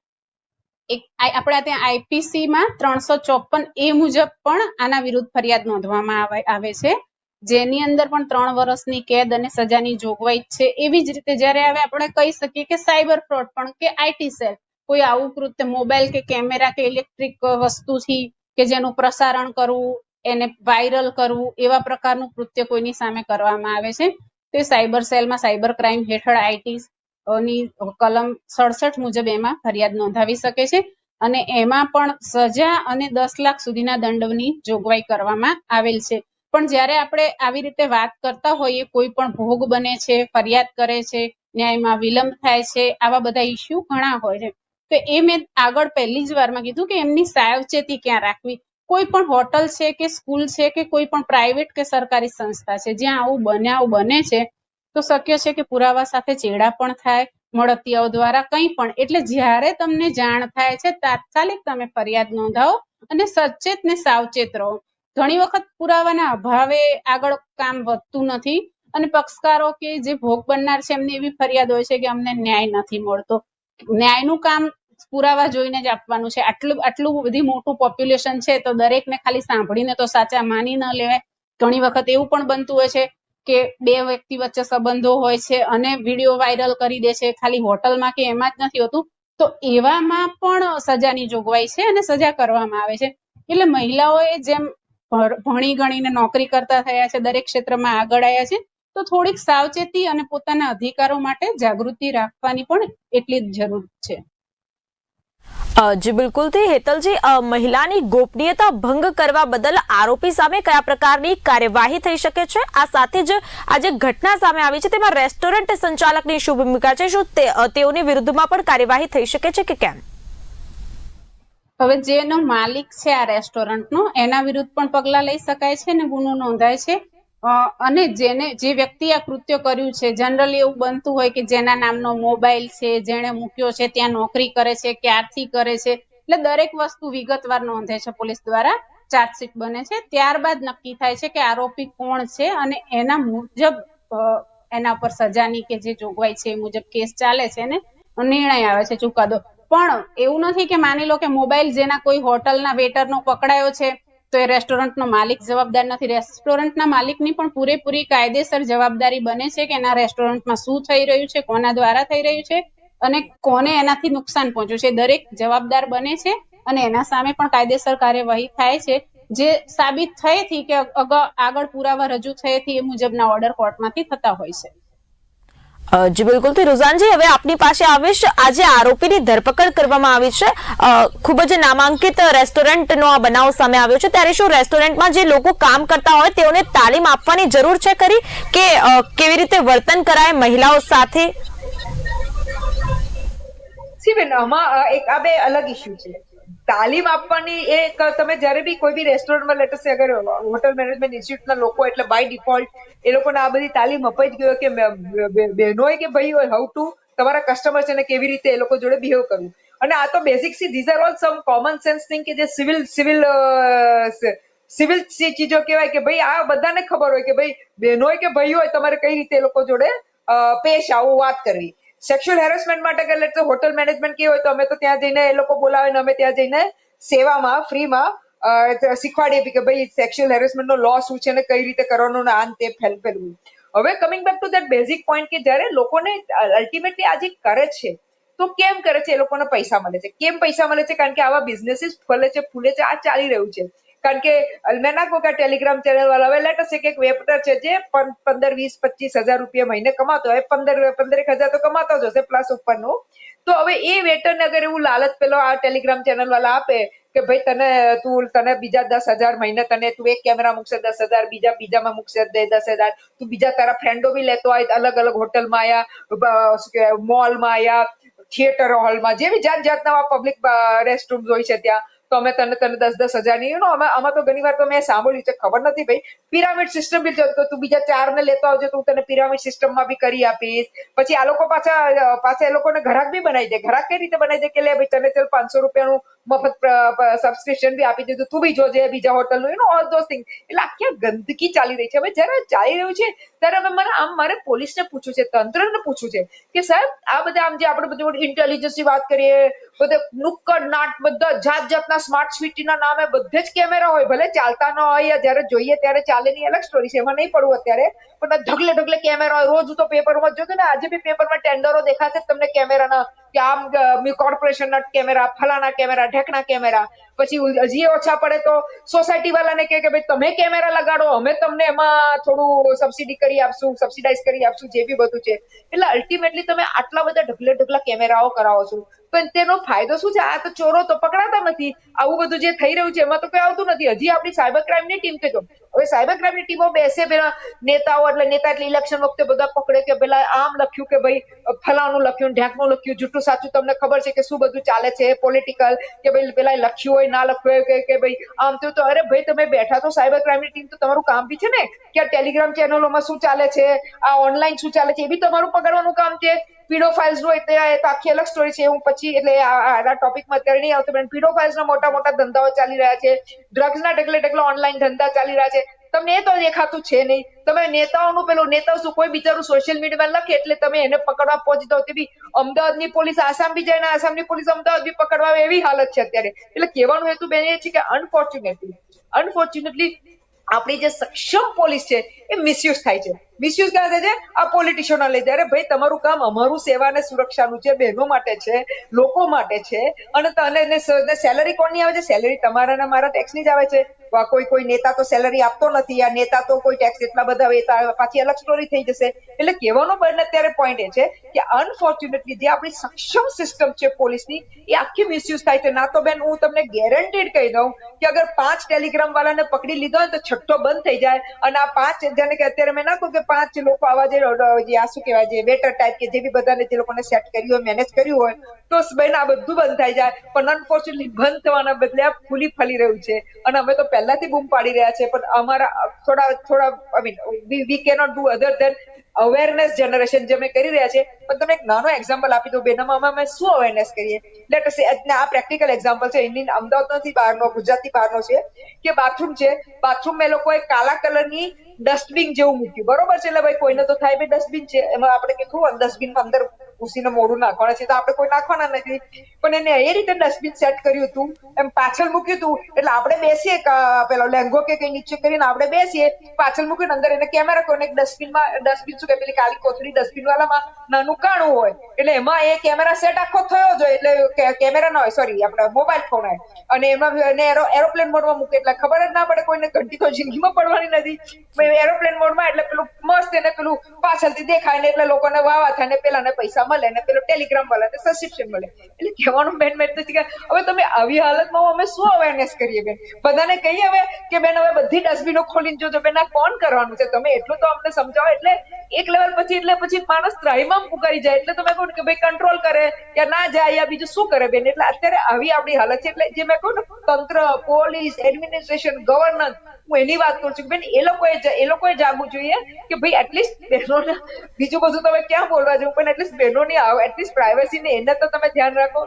એક આપણા ત્યાં આઈપીસીમાં ત્રણસો ચોપન એ મુજબ પણ આના વિરુદ્ધ ફરિયાદ નોંધવામાં આવે છે. જેની અંદર પણ ત્રણ વર્ષની કેદ અને સજાની જોગવાઈ છે. એવી જ રીતે જ્યારે હવે આપણે કહી શકીએ કે સાયબર ફ્રોડ પણ કે આઈટી સેલ, કોઈ આવું કૃત્ય, મોબાઈલ કે કેમેરા કે ઇલેક્ટ્રિક વસ્તુથી કે જેનું પ્રસારણ કરવું એને વાયરલ કરવું, એવા પ્રકારનું કૃત્ય કોઈની સામે કરવામાં આવે છે. તે સાયબર સેલમાં સાયબર ક્રાઇમ હેઠળ આઈટી ની કલમ સડસઠ મુજબ એમાં ફરિયાદ નોંધાવી શકે છે અને એમાં પણ સજા અને દસ લાખ સુધીના દંડની જોગવાઈ કરવામાં આવેલ છે. પણ જ્યારે આપણે આવી રીતે વાત કરતા હોઈએ, કોઈ પણ ભોગ બને છે, ફરિયાદ કરે છે, ન્યાયમાં વિલંબ થાય છે, આવા બધા ઇસ્યુ ઘણા હોય છે. તો એ મેં આગળ પહેલી જ વારમાં કીધું કે એમની સાવચેતી ક્યાં રાખવી? કોઈ પણ હોટલ છે કે સ્કૂલ છે કે કોઈ પણ પ્રાઇવેટ કે સરકારી સંસ્થા છે, જ્યાં આવું બનાવ બને છે, તો શક્ય છે કે પુરાવા સાથે ચેડા પણ થાય, મળતિયાઓ દ્વારા કંઈ પણ. એટલે જ્યારે તમને જાણ થાય છે, તાત્કાલિક તમે ફરિયાદ નોંધાવો અને સચેત ને સાવચેત રહો. ઘણી વખત પુરાવાના અભાવે આગળ કામ વધતું નથી અને પક્ષકારો કે જે ભોગ બનનાર છે એમની એવી ફરિયાદ હોય છે કે અમને ન્યાય નથી મળતો. ન્યાયનું કામ પુરાવા જોઈને જ આપવાનું છે. આટલું આટલું બધી મોટું પોપ્યુલેશન છે તો દરેકને ખાલી સાંભળીને તો સાચા માની ન લેવાય. ઘણી વખત એવું પણ બનતું હોય છે કે બે વ્યક્તિ વચ્ચે સંબંધો હોય છે અને વીડિયો વાયરલ કરી દે છે, ખાલી હોટલમાં કે એમાં જ નથી હોતું. તો એવામાં પણ સજાની જોગવાઈ છે અને સજા કરવામાં આવે છે. એટલે મહિલાઓએ જેમ ભણી ગણીને નોકરી કરતા થયા છે, દરેક ક્ષેત્રમાં આગળ આવ્યા છે, તો થોડીક સાવચેતી અને પોતાના અધિકારો માટે જાગૃતિ રાખવાની પણ એટલી જ જરૂર છે. જી બિલકુલથી હેતલજી મહિલાની ગોપનીયતા ભંગ કરવા બદલ આરોપી સામે કયા પ્રકારની કાર્યવાહી થઈ શકે છે? આ સાથે જ આ જે ઘટના સામે આવી છે, તેમાં રેસ્ટોરન્ટ સંચાલકની શું ભૂમિકા છે? શું તે- તેઓની વિરુદ્ધમાં પણ કાર્યવાહી થઈ શકે છે કે કેમ? હવે જેનો માલિક છે આ રેસ્ટોરન્ટનો, એના વિરુદ્ધ પણ પગલાં લઈ શકાય છે અને ગુનો નોંધાય છે? અને જેને, જે વ્યક્તિ આ કૃત્ય કર્યું છે જનરલી એવું બનતું હોય કે જેના નામનો મોબાઈલ છે, જેણે મૂક્યો છે, ત્યાં નોકરી કરે છે, ક્યારથી કરે છે, એટલે દરેક વસ્તુ વિગતવાર નોંધે છે. પોલીસ દ્વારા ચાર્જશીટ બને છે. ત્યારબાદ નક્કી થાય છે કે આરોપી કોણ છે અને એના મુજબ એના પર સજાની કે જે જોગવાઈ છે, એ મુજબ કેસ ચાલે છે ને નિર્ણય આવે છે ચુકાદો. પણ એવું નથી કે માની લો કે મોબાઈલ જેના કોઈ હોટલના વેટરનો પકડાયો છે તો એ રેસ્ટોરન્ટનો માલિક જવાબદાર નથી. રેસ્ટોરન્ટના માલિકની પણ પૂરેપૂરી કાયદેસર જવાબદારી બને છે કે એના રેસ્ટોરન્ટમાં શું થઈ રહ્યું છે, કોના દ્વારા થઈ રહ્યું છે અને કોને એનાથી નુકસાન પહોંચ્યું છે. દરેક જવાબદાર બને છે અને એના સામે પણ કાયદેસર કાર્યવાહી થાય છે. જે સાબિત થયેથી કે આગળ પુરાવા રજૂ થયેથી એ મુજબના ઓર્ડર કોર્ટમાંથી થતા હોય છે. જી બિલકુલથી રોઝાનજી, હવે આપની પાસે આવીશ. આજે આરોપીની ધરપકડ કરવામાં આવી છે. ખૂબ જ નામાંકિત રેસ્ટોરન્ટનો આ બનાવ સામે આવ્યો છે. ત્યારે શું રેસ્ટોરન્ટમાં જે લોકો કામ કરતા હોય તેઓને તાલીમ આપવાની જરૂર છે ખરી? કે કેવી રીતે વર્તન કરાય મહિલાઓ સાથે? આમાં એક આ બે અલગ ઇસ્યુ છે. તાલીમ આપવાની એ તમે જ્યારે બી કોઈ બી રેસ્ટોરન્ટમાં લેટસ અગર હોટલ મેનેજમેન્ટ ઇન્સ્ટિટ્યૂટના લોકો એટલે બાય ડિફોલ્ટ એ લોકોને આ બધી તાલીમ અપાઈ જ ગયો કે મે- બે- બહેનોય કે ભાઈઓ હાઉ ટુ તમારા કસ્ટમર છે ને કેવી રીતે એ લોકો જોડે બિહેવ કરવું. અને આ તો basic see these are all some common sense thing કે જે સિવિલ સિવિલ સિવિલ ચીજો કહેવાય કે ભાઈ આ બધાને ખબર હોય કે ભાઈ બહેનો હોય કે ભાઈઓ હોય, તમારે કઈ રીતે એ લોકો જોડે પેશ આવું, વાત કરવી. સેક્સ્યુઅલ હેરેસમેન્ટ માટે કે લેટ હોટલ મેનેજમેન્ટ કે હોય તો અમે તો ત્યાં જઈને એ લોકો બોલાવે અમે ત્યાં જઈને સેવામાં, ફ્રીમાં શીખવાડીએ કે ભાઈ સેક્સ્યુઅલ હેરેસમેન્ટ નો લો શું છે ને કઈ રીતે કરવાનો ને આન તે ફેલ હવે coming back to that basic point કે જ્યારે લોકોને અલ્ટિમેટલી આજે કરે છે, તો કેમ કરે છે એ લોકોને પૈસા મળે છે? કેમ પૈસા મળે છે? કારણ કે આવા બિઝનેસીસ ફલે છે, ફૂલે છે, આ ચાલી રહ્યું છે. કારણ કે અલમેના કોકા ટેલિગ્રામ ચેનલ વાળા હવે લેટ એક એક વેપટર છે જે પંદર, વીસ પચીસ હજાર રૂપિયા મહિને કમાતો હોય. પંદર, પંદરેક હજાર તો કમાતો જ હશે પ્લસ ઉપરનું. તો હવે એ વેટરને અગર એવું લાલચ પેલો આ ટેલિગ્રામ ચેનલ વાળા આપે કે ભાઈ તને, તું, તને બીજા દસ હજાર મહિને તને તું એક કેમેરા મૂકશે દસ હજાર, બીજા બીજામાં મૂકશે દસ હજાર, તું બીજા તારા ફ્રેન્ડો બી લેતો હોય, અલગ અલગ હોટલમાં આયા મોલમાં આયા થિયેટર હોલમાં જેવી જાત જાતના પબ્લિક રેસ્ટરૂમ હોય છે ત્યાં. તો અમે તને તને દસ દસ હજારની યુ આમાં તો ઘણી વાર તો મેં સાંભળ્યું છે, ખબર નથી ભાઈ. પિરામિડ સિસ્ટમ બી તો તું બીજા ચાર ને લેતો આવજો, તો તને પિરામિડ સિસ્ટમમાં બી કરી આપીશ. પછી આ લોકો પાછા પાછા એ લોકોને ઘરાક બી બનાવી દે. ઘરાક કઈ રીતે બનાવી દે કે લે ભાઈ, તને ચાલ પાંચસો રૂપિયાનું મફત સબસ્ક્રિપ્શન બી આપી દીધું. તું બી જોજે બીજા હોટલનું you know all those thing એટલે આખી ગંદકી ચાલી રહી છે. હવે જ્યારે ચાલી રહ્યું છે, ત્યારે હવે મને આમ મારે પોલીસને પૂછવું છે, તંત્રને પૂછવું છે કે સાહેબ, આ બધા આમ જે આપણે બધું ઇન્ટેલિજન્સની વાત કરીએ બધે નુક્કડ નાટ બધા જાત જાતના સ્માર્ટ સિટીના નામે બધે જ કેમેરા હોય, ભલે ચાલતા ન હોય જ્યારે જોઈએ ત્યારે ચાલે ની અલગ સ્ટોરી છે, એમાં નહીં પડવું અત્યારે, પણ ઢગલે ઢગલે કેમેરા હોય. રોજ તો પેપરમાં જોતો ને, આજે બી પેપરમાં ટેન્ડરો દેખાશે તમને કેમેરાના કે આમ કોર્પોરેશનના કેમેરા ફલાના કેમેરા ઢેકણા કેમેરા પછી હજી ઓછા પડે તો સોસાયટી વાળાને કે ભાઈ, તમે કેમેરા લગાડો, અમે તમને એમાં થોડું સબસિડી કરી આપશું સબસિડાઇઝ કરી આપશું, જે બી બધું છે. એટલે અલ્ટિમેટલી તમે આટલા બધા ઢગલે ઢગલા કેમેરાઓ કરાવો છો. પણ તેનો ફાયદો શું છે? આ તો ચોરો તો પકડાતા નથી. આવું બધું જે થઈ રહ્યું છે, એમાં તો કઈ આવતું નથી. હજી આપણી સાયબર ક્રાઇમની ટીમ કે હવે સાયબર ક્રાઇમની ટીમો બેસે પેલા નેતાઓ, એટલે નેતા એટલે ઇલેક્શન વખતે બધા પકડે કે પેલા આમ લખ્યું કે ભાઈ ફલાણું લખ્યું ઢાંકનું લખ્યું જૂઠું સાચું તમને ખબર છે કે શું બધું ચાલે છે પોલિટિકલ કે ભાઈ પેલા લખ્યું હોય, ના લખ્યું હોય, કે ભાઈ આમ તો અરે ભાઈ તમે બેઠા તો સાયબર ક્રાઇમની ટીમ તો તમારું કામ બી છે ને? કે ટેલિગ્રામ ચેનલોમાં શું ચાલે છે? આ ઓનલાઈન શું ચાલે છે? એ બી તમારું પકડવાનું કામ છે? પીડોફાઇલ્સ નો એટલે એ તો આખી અલગ સ્ટોરી છે. હું પછી એટલે આ ટોપિકમાં અત્યારે નહીં આવતો, પણ પીડોફાઇલ્સ ના મોટા મોટા ધંધાઓ ચાલી રહ્યા છે. ડ્રગ્સ ના ઢગલે ઢગલા ઓનલાઈન ધંધા ચાલી રહ્યા છે. તમને એ તો દેખાતું છે નહીં. તમે નેતાઓનું પેલું, નેતાઓ શું કોઈ બિચારું સોશિયલ મીડિયામાં લખે એટલે તમે એને પકડવા પહોંચી દો તે બી અમદાવાદની પોલીસ, આસામ બી જાય ને આસામની પોલીસ અમદાવાદ બી પકડવા એવી હાલત છે અત્યારે. એટલે કહેવાનું હેતુ બેન એ છે કે અનફોર્ચ્યુનેટલી અનફોર્ચ્યુનેટલી આપણી જે સક્ષમ પોલીસ છે, એ મિસયુઝ થાય છે. મિસયુઝ ક્યાં થાય છે? આ પોલિટિશિયનો લીધે. અરે ભાઈ, તમારું કામ અમારું સેવા અને સુરક્ષાનું છે, બહેનો માટે છે, લોકો માટે છે, અને તને સેલરી કોણની આવે છે? સેલરી તમારા ને મારા ટેક્સની જ આવે છે. કોઈ કોઈ નેતા તો સેલરી આપતો નથી, આ નેતા તો કોઈ ટેક્સ એટલા બધા વેતા પાછી અલગ સ્ટોરી થઈ જશે. એટલે કહેવાનો બને અત્યારે પોઈન્ટ એ છે કે અનફોર્ચ્યુનેટલી જે આપણી સક્ષમ સિસ્ટમ છે પોલીસની, એ આખી મિસયુઝ થાય છે. ના તો બેન, હું તમને ગેરંટીડ કહી દઉં કે અગર પાંચ ટેલિગ્રામ વાળાને પકડી લીધો હોય તો છઠ્ઠો બંધ થઈ જાય. અને આ પાંચ, જેને કે અત્યારે મેં ના કહું કે પાંચ લોકો આવા જે આ શું કહેવાય, જે વેટર ટાઈપ કે જે બી બધાને જે લોકોને સેટ કર્યું હોય મેનેજ કર્યું હોય તો બેન, આ બધું બંધ થઈ જાય. પણ અનફોર્ચ્યુનેટલી બંધ થવાના બદલે આ ફૂલી ફલી રહ્યું છે. અને અમે તો પહેલાથી બૂમ પાડી રહ્યા છે, પણ અમારા થોડા થોડા I mean we cannot do other than awareness generation જે અમે કરી રહ્યા છે પણ તમને એક નાનો એક્ઝામ્પલ આપી દો બેનમાં અમે શું અવેરનેસ કરીએ? લેટ સે આ પ્રેક્ટિકલ એક્ઝામ્પલ છે ઇન્ડિયન અમદાવાદ બહારનો, ગુજરાતથી બહારનો છે, કે બાથરૂમ છે બાથરૂમ એ લોકોએ કાલા કલરની ડસ્ટબિન જેવું મૂક્યું. બરોબર છે, એટલે ભાઈ કોઈને તો થાય ભાઈ ડસ્ટબિન છે, એમાં આપણે કેટલું ડસ્ટબિનમાં અંદર ઘૂસીને મોઢું નાખવાના છે, તો આપણે કોઈ નાખવાના નથી. પણ એને એ રીતે ડસ્ટબિન સેટ કર્યું હતું, એમ પાછળ મૂક્યું હતું, એટલે આપણે બેસીએ પેલો લેંગો કે કઈ નીચે કરીને આપણે બેસીએ, પાછળ મૂકીને અંદર એને કેમેરા કોઈને ડસ્ટબિનમાં ડસ્ટબિન કે પેલી કાલી કોથળી ડસ્ટબિન વાળામાં નાનું કાણું હોય. એટલે એમાં એ કેમેરા સેટ આખો થયો જ હોય. એટલે કેમેરા ના હોય સોરી આપણે મોબાઈલ ફોન હોય અને એમાં એરોપ્લેન મોડમાં મૂકે. એટલે ખબર જ ના પડે કોઈને ઘંટી તો જિંદગીમાં પડવાની નથી. એરોપ્લેન મોડમાં એટલે પેલું મસ્ત એને પેલું પાછળથી દેખાય ને એટલે લોકોને વાવા થાય ને પેલાને પૈસા મળે ને પેલો ટેલિગ્રામ મળે ને સબસ્ક્રિપ્શન મળે. એટલે કહેવાનું બેન મેં તો કે હવે તમે આવી હાલતમાં અમે શું અવેરનેસ કરીએ બેન? બધાને કહીએ હવે કે બેન, હવે બધી ડસ્ટબિનો ખોલીને જોજો બેન આ કોણ કરવાનું છે, તમે એટલું તો અમને સમજાવો. એટલે એક લેવલ પછી એટલે પછી માણસ ત્રાહીમામ પુકારી જાય. એટલે તમે કહો કે ભાઈ કંટ્રોલ કરે કે ના જાય યા બીજું શું કરે બેન? એટલે અત્યારે આવી આપણી હાલત છે. એટલે જે મેં કહું ને, તંત્ર, પોલીસ એડમિનિસ્ટ્રેશન ગવર્નન્સ હું એની વાત કરું છું કે બેન, એ લોકોએ એ લોકોએ જાગવું જોઈએ કે ભાઈ એટલીસ્ટ બહેનોને, બીજું બધું તમે ક્યાં બોલવા જવું? પણ એટલીસ્ટ બહેનોની એટલીસ્ટ પ્રાઇવસીને એને તો તમે ધ્યાન રાખો.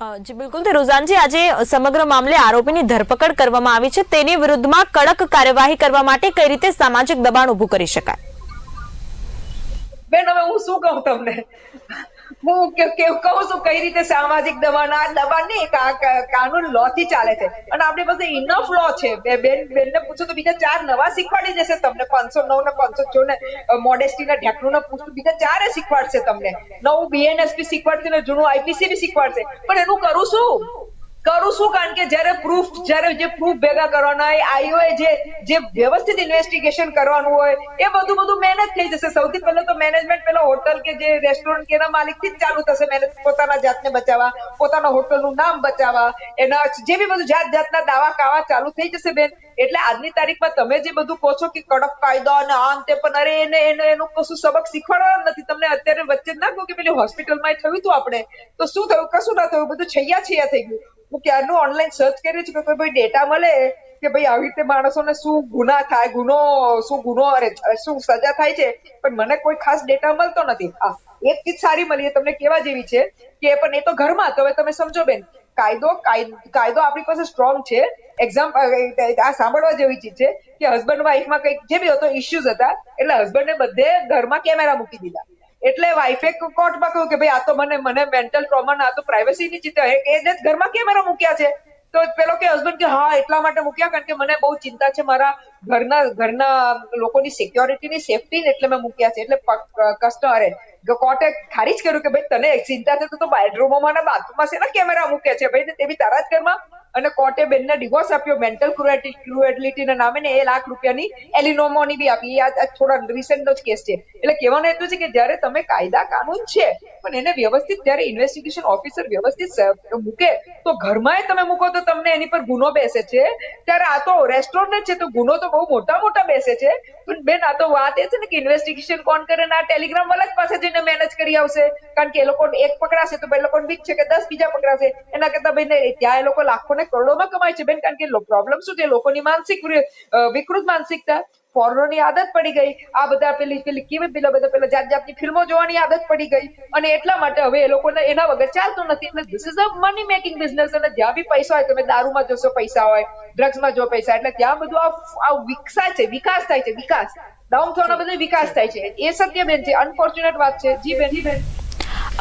જી, બિલકુલ. તે રોઝાનજી, આજે સમગ્ર મામલે આરોપીની ધરપકડ કરવામાં આવી છે. તેની વિરુદ્ધમાં કડક કાર્યવાહી કરવા માટે કઈ રીતે સામાજિક દબાણ ઊભું કરી શકાય? બેન, હવે હું શું કહું તમને? હું કહું છું કઈ રીતે સામાજિક દબાણ આ દબાણ નહીં કાનૂન લો થી ચાલે છે. અને આપણી પાસે ઇનફ લો છે. બેન બેનને પૂછો તો બીજા ચાર નવા શીખવાડી દેશે તમને. પાંચસો નવ ને પાંચસો છો ને મોડેસ્ટી ને ઢેકણું ને પૂછું બીજા ચારે શીખવાડશે તમને. નવું બીએનએસપી શીખવાડશે ને જૂનું આઈપીસી બી શીખવાડશે. પણ એનું કરું શું? કરું શું કારણ કે જ્યારે પ્રૂફ જ્યારે જે પ્રૂફ ભેગા કરવાના હોય, આઈઓએ જે જે વ્યવસ્થિત ઇન્વેસ્ટિગેશન કરવાનું હોય, એ બધું બધું મેનેજ થઈ જશે. સૌથી પહેલા તો મેનેજમેન્ટ પેલા હોટલ કે જે રેસ્ટોરન્ટ કે એના માલિકથી જ ચાલુ થશે મેનેજ પોતાના જાતને બચાવવા, પોતાના હોટલનું નામ બચાવવા, એના જે બી બધું જાત જાતના દાવા કાવા ચાલુ થઈ જશે બેન. એટલે આજની તારીખમાં તમે જે બધું કહો છો કે કડક કાયદો અને આમ તે પણ, અરે એને એને, એનું કશું સબક શીખવાડવાનું નથી. તમને અત્યારે વચ્ચે ના કહું કે પેલી હોસ્પિટલમાં થયું હતું આપણે? તો શું થયું? કશું ના થયું? બધું છૈયા છૈયા થઈ ગયું. હું ક્યારનું ઓનલાઈન સર્ચ કરી છું કે ભાઈ ડેટા મળે કે ભાઈ આવી રીતે માણસોને શું ગુના થાય, ગુનો, શું ગુનો અરે શું સજા થાય છે? પણ મને કોઈ ખાસ ડેટા મળતો નથી. હા, એક ચીજ સારી મળી તમને કેવા જેવી છે કે પણ એ તો ઘરમાં, તો હવે તમે સમજો બેન, કાયદો કાયદો આપણી પાસે સ્ટ્રોંગ છે. એક્ઝામ આ સાંભળવા જેવી ચીજ છે કે હસબન્ડ વાઈફમાં કંઈક જે બી હતો ઇશ્યુઝ હતા, એટલે હસબન્ડે બધે ઘરમાં કેમેરા મૂકી દીધા. એટલે વાઈફે કોર્ટમાં કહ્યું કે ભાઈ, આ તો મને મને મેન્ટલ ટ્રોમા આ તો પ્રાઇવસીની ચિંતા. એ એ જ ઘરમાં કેમેરા મૂક્યા છે. તો પેલો કે હસબન્ડ કે, હા, એટલા માટે મૂક્યા, કારણ કે મને બહુ ચિંતા છે મારા ઘરના ઘરના લોકોની સિક્યોરિટી ની સેફટી ને એટલે મેં મૂક્યા છે. એટલે કસ્ટમરે કોર્ટે ખારીજ કર્યું કે ભાઈ, તને ચિંતા છે, તો અને બાથરૂમમાં શેના કેમેરા મૂકે છે. ભાઈ તે બી તારા જ ઘરમાં અને કોર્ટે બેનને ડિવોર્સ આપ્યો. મેન્ટલ ક્રુએલિટીના નામે ને એ લાખ રૂપિયાની એલિનોમોની બી આપી. આ થોડા રિસેન્ટનો જ કેસ છે. એટલે કહેવાનું એટલું છે કે જ્યારે તમે કાયદા કાનૂન છે, પણ એને વ્યવસ્થિત જ્યારે ઇન્વેસ્ટિગેશન ઓફિસર વ્યવસ્થિત મૂકે, તો ઘરમાં તમે મૂકો તો તમને એની પર ગુનો બેસે છે. ત્યારે આ તો રેસ્ટોરન્ટ છે, તો ગુનો તો બહુ મોટા મોટા બેસે છે. પણ બેન, આ તો વાત એ છે ને કે ઇન્વેસ્ટિગેશન કોણ કરે ને આ ટેલિગ્રામ વાળા જ પાસે જઈને મેનેજ કરી આવશે. કારણ કે એ લોકો એક પકડાશે તો એ લોકો બીક છે કે દસ બીજા પકડાશે. એના કરતા બેન ત્યાં એ લોકો લાખો ને કરોડોમાં કમાય છે બેન. કારણ કે પ્રોબ્લેમ શું છે? લોકોની માનસિક વિકૃત માનસિકતા. પોર્નોની આદત પડી ગઈ. આ બધા પેલી પેલી કેવી પેલા બધા પેલા જાત જાતની ફિલ્મો જોવાની આદત પડી ગઈ. અને એટલા માટે હવે એ લોકોને એના વગર ચાલતું નથી. એટલે this is a money making business અને જ્યાં બી પૈસા હોય, તમે દારૂમાં જોશો, પૈસા હોય ડ્રગ્સમાં જો પૈસા એટલે ત્યાં બધું આ વિકસાય છે, વિકાસ થાય છે, વિકાસ. ડાઉન થવાનો બધો વિકાસ થાય છે. એ સત્ય બેન છે. અનફોર્ચ્યુનેટ વાત છે. જી બેન જી બેન.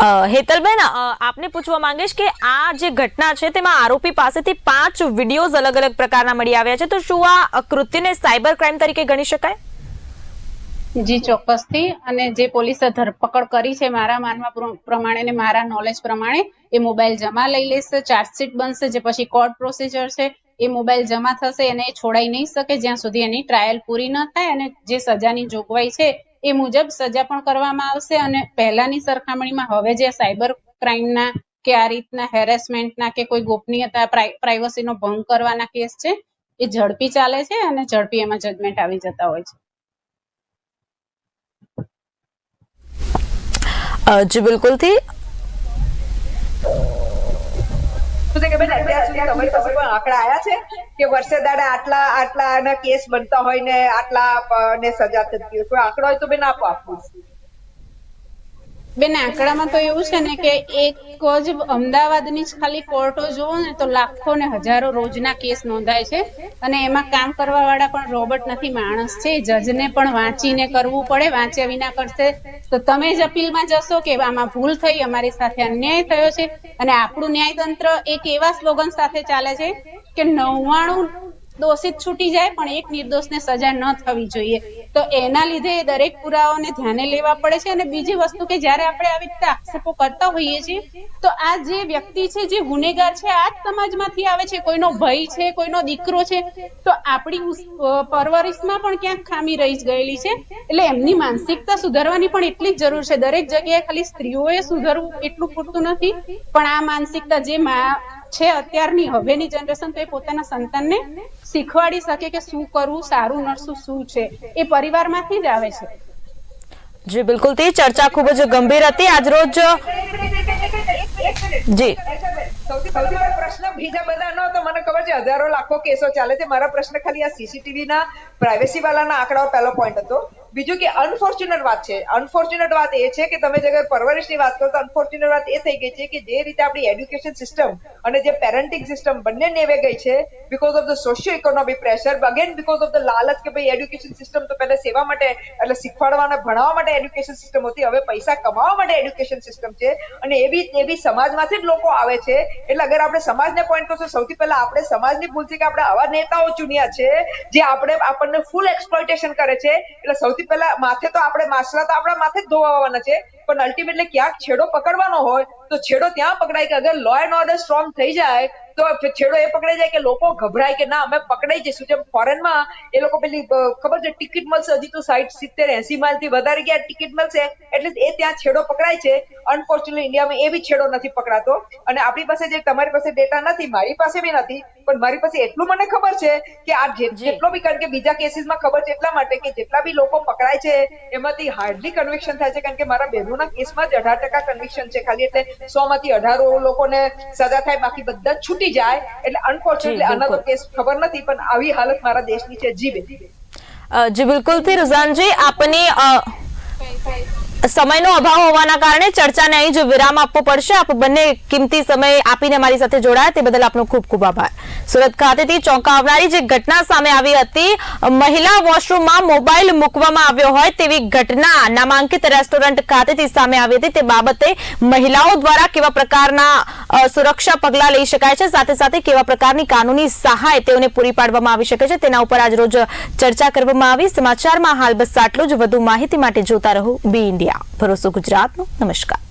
હેતલબેન આપને પૂછવા માંગીશ કે આ જે ઘટના છે તેમાં આરોપી પાસેથી પાંચ વિડીયોઝ અલગ અલગ પ્રકારના મળી આવ્યા છે. તો શું આ કૃત્યને સાયબર ક્રાઇમ તરીકે ગણી શકાય? જી, ચોક્કસથી. અને જે પોલીસે ધરપકડ કરી છે મારા માનવા પ્રમાણે ને મારા નોલેજ પ્રમાણે, એ મોબાઈલ જમા લઈ લેશે. ચાર્જશીટ બનશે, જે પછી કોર્ટ પ્રોસિજર છે, એ મોબાઈલ જમા થશે. એને છોડાઈ નહીં શકે. જ્યાં સુધી એની ટ્રાયલ પૂરી ન થાય અને જે સજાની જોગવાઈ છે એ મુજબ સજા પણ કરવામાં આવશે અને પહેલાની સરખામણીમાં હવે જે સાયબર ક્રાઇમના કે આ રીતના હેરેસમેન્ટના કે કોઈ ગોપનીયતા પ્રાઇવસીનો ભંગ કરવાના કેસ છે, એ ઝડપી ચાલે છે અને ઝડપી એમાં જજમેન્ટ આવી જતા હોય છે. જી, બિલકુલથી. શું છે કે બેન અત્યાર સુધી તમારી પાસે કોઈ આંકડા આયા છે? કે વર્ષે દાડે આટલા આટલા કેસ બનતા હોય ને આટલા ને સજા થતી હોય? કોઈ આંકડો હોય તો બેન આપો આપો. બેન, આંકડામાં તો એવું છે ને કે એક જ અમદાવાદની જ ખાલી કોર્ટો જુઓ ને તો લાખો ને હજારો રોજના કેસ નોંધાય છે. અને એમાં કામ કરવા વાળા પણ રોબોટ નથી, માણસ છે. જજને પણ વાંચીને કરવું પડે, વાંચ્યા વિના કરશે. તો તમે જ અપીલમાં જશો કે આમાં ભૂલ થઈ, અમારી સાથે અન્યાય થયો છે. અને આપણું ન્યાયતંત્ર એક એવા સ્લોગન સાથે ચાલે છે કે નવ્વાણું દોષિત છૂટી જાય, પણ એક નિર્દોષને સજા ન થવી જોઈએ. તો એના લીધે દરેક પુરાવાઓને ધ્યાને લેવા પડે છે અને બીજી વસ્તુ કે જ્યારે આપણે આવી રીતે આક્ષેપો કરતા હોઈએ છીએ, તો આ જે વ્યક્તિ છે, જે ગુનેગાર છે, આ જ સમાજમાંથી આવે છે. કોઈનો ભય છે, કોઈનો દીકરો છે, તો આપણી પરવરિશમાં પણ ક્યાંક ખામી રહી ગયેલી છે. એટલે એમની માનસિકતા સુધારવાની પણ એટલી જ જરૂર છે. દરેક જગ્યાએ ખાલી સ્ત્રીઓએ સુધારવું એટલું પૂરતું નથી. પણ આ માનસિકતા જે મા છે, અત્યારની હવેની જનરેશન, તો એ પોતાના સંતાનને શીખવાડી શકે કે શું કરવું સારું નરસું શું છે એ પરિવારમાંથી જ આવે છે. જી બિલકુલથી ચર્ચા ખૂબ જ ગંભીર હતી. આજરોજ જી. સૌથી સૌથી પહેલો પ્રશ્ન બીજા બધા નો તો મને ખબર છે હજારો લાખો કેસો ચાલે છે. મારા પ્રશ્ન ખાલી આ સીસીટીવી ના પ્રાઇવેસી વાળાના આંકડાઓ પહેલો પોઈન્ટ હતો. બીજું કે અનફોર્ચ્યુનેટ વાત છે. અનફોર્ચ્યુનેટ વાત એ છે કે તમે જે અગર પરવરિશની વાત કરો તો અનફોર્ચ્યુનેટ વાત એ થઈ ગઈ છે કે જે રીતે આપણી એડ્યુકેશન સિસ્ટમ અને જે પેરેન્ટિંગ સિસ્ટમ બંને નેવે ગઈ છે because of the socio economic pressure again because of the લાલચ કે ભાઈ એડ્યુકેશન સિસ્ટમ તો પહેલા સેવા માટે એટલે શીખવાડવા અને ભણાવવા માટે એડ્યુકેશન સિસ્ટમ હતી, હવે પૈસા કમાવા માટે એડ્યુકેશન સિસ્ટમ છે અને એવી એવી સમાજમાંથી જ લોકો આવે છે. એટલે અગર આપણે સમાજને પોઈન્ટ કરશો, સૌથી પહેલા આપણે સમાજની ભૂલ છે કે આપણે આવા નેતાઓ ચૂન્યા છે, જે આપણે આપણને ફૂલ એક્સપ્લોઇટેશન કરે છે. એટલે સૌથી પહેલા માથે તો આપણે માસલા તો આપણા માથે જ ધોવાવાના છે. પણ અલ્ટિમેટલી ક્યાંક છેડો પકડવાનો હોય તો છેડો ત્યાં પકડાય કે અગર લો એન્ડ ઓર્ડર સ્ટ્રોંગ થઈ જાય તો છેડો એ પકડાઈ જાય કે લોકો ગભરાય કે ના અમે પકડાઈ જઈશું. જેમ ફોરેનમાં એ લોકો પેલી ખબર છે ટિકિટ મળશે હજી તો સાઈઠ સિત્તેર એસી માઇલથી વધારે ગયા ટિકિટ મળશે એટલે એ ત્યાં છેડો પકડાય છે. અનફોર્ચ્યુનેટલી ઇન્ડિયામાં એ બી છેડો નથી પકડાતો. અને આપણી પાસે જે તમારી પાસે ડેટા નથી મારી પાસે બી નથી પણ મારી પાસે એટલું મને ખબર છે કે આ જેટલો બી કારણ કે બીજા કેસીસમાં ખબર છે એટલા માટે કે જેટલા બી લોકો પકડાય છે એમાંથી હાર્ડલી કન્વિક્શન થાય છે. કારણ કે મારા બહેનોના કેસમાં જ અઢાર ટકા કન્વિક્શન છે ખાલી એટલે સો માંથી અઢારો લોકોને સજા થાય બાકી બધા છૂટી જાય. એટલે અનફોર્ચ્યુનેટલી આના તો કેસ ખબર નથી પણ આવી હાલત મારા દેશની છે. જી બેન. જી બિલકુલ. થી રુઝાનજી આપની સમયનો અભાવ હોવાના કારણે ચર્ચાને અહીં જ વિરામ આપવો પડશે, આપ બંને કિંમતી સમય આપીને મારી સાથે જોડાયા, તે બદલ આપનો ખૂબ ખૂબ આભાર. સુરત ખાતેથી ચોંકાવનારી જે ઘટના સામે આવી હતી, મહિલા વોશરૂમમાં મોબાઈલ મૂકવામાં આવ્યો હોય તેવી ઘટના નામાંકિત રેસ્ટોરન્ટ ખાતેથી સામે આવી હતી. તે બાબતે મહિલાઓ દ્વારા કેવા પ્રકારના સુરક્ષા પગલાં લઈ શકાય છે, સાથે સાથે કેવા પ્રકારની કાનૂની સહાય તેઓને પૂરી પાડવામાં આવી શકે છે, તેના ઉપર આજ રોજ ચર્ચા કરવામાં આવી. સમાચારમાં હાલ બસ આટલું જ. વધુ માહિતી માટે જોતા રહો બી ઇન્ડિયા. ભરોસો ગુજરાતનો. નમસ્કાર.